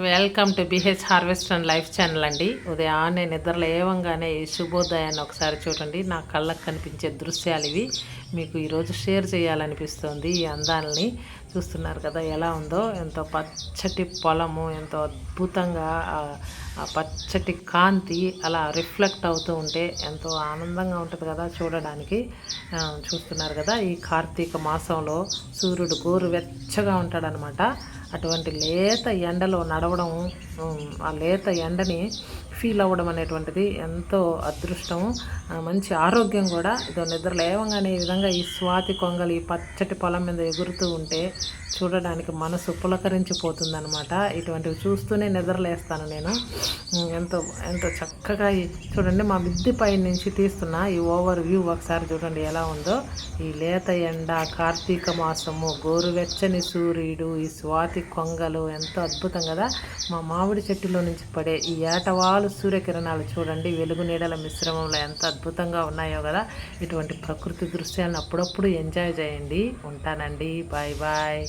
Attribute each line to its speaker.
Speaker 1: Welcome to BH harvest and life channel అండి. ఉదయాన్నే నిద్ర లేవంగానే ఈ శుభోదయాన్ని ఒకసారి చూడండి. నా కళ్ళకు కనిపించే దృశ్యాలు ఇవి. మీకు ఈరోజు షేర్ చేయాలనిపిస్తుంది ఈ అందాలని. చూస్తున్నారు కదా ఎలా ఉందో. ఎంతో పచ్చటి పొలము ఎంతో అద్భుతంగా ఆ- పచ్చటి కాంతి అలా రిఫ్లెక్ట్ అవుతూ ఉంటే ఎంతో ఆనందంగా ఉంటుంది కదా చూడడానికి. చూస్తున్నారు కదా ఈ కార్తీక మాసంలో సూర్యుడు గోరు వెచ్చగా ఉంటాడనమాట. అటువంటి లేత ఎండలో నడవడం ఆ లేత ఎండని ఫీల్ అవ్వడం అనేటువంటిది ఎంతో అదృష్టం. మంచి ఆరోగ్యం కూడా. ఇదో నిద్ర లేవంగానే ఈ విధంగా ఈ స్వాతి కొంగలు ఈ పచ్చటి పొలం మీద ఎగురుతూ ఉంటే చూడడానికి మనసు పులకరించిపోతుందనమాట ఇటువంటివి చూస్తూనే నిద్రలేస్తాను నేను. ఎంతో ఎంతో చక్కగా ఈ చూడండి మా మిద్ది పై నుంచి తీస్తున్న ఈ ఓవర్ వ్యూ ఒకసారి చూడండి ఎలా ఉందో. ఈ లేత ఎండ కార్తీక మాసము గోరువెచ్చని సూర్యుడు ఈ స్వాతి కొంగలు ఎంతో అద్భుతం కదా? మా మామిడి చెట్టులో నుంచి పడే ఈ ఏటవాలు సూర్యకిరణాలు చూడండి. వెలుగు నీడల మిశ్రమంలో ఎంత అద్భుతంగా ఉన్నాయో కదా? ఇటువంటి ప్రకృతి దృశ్యాలను అప్పుడప్పుడు ఎంజాయ్ చేయండి. ఉంటానండి. Bye bye.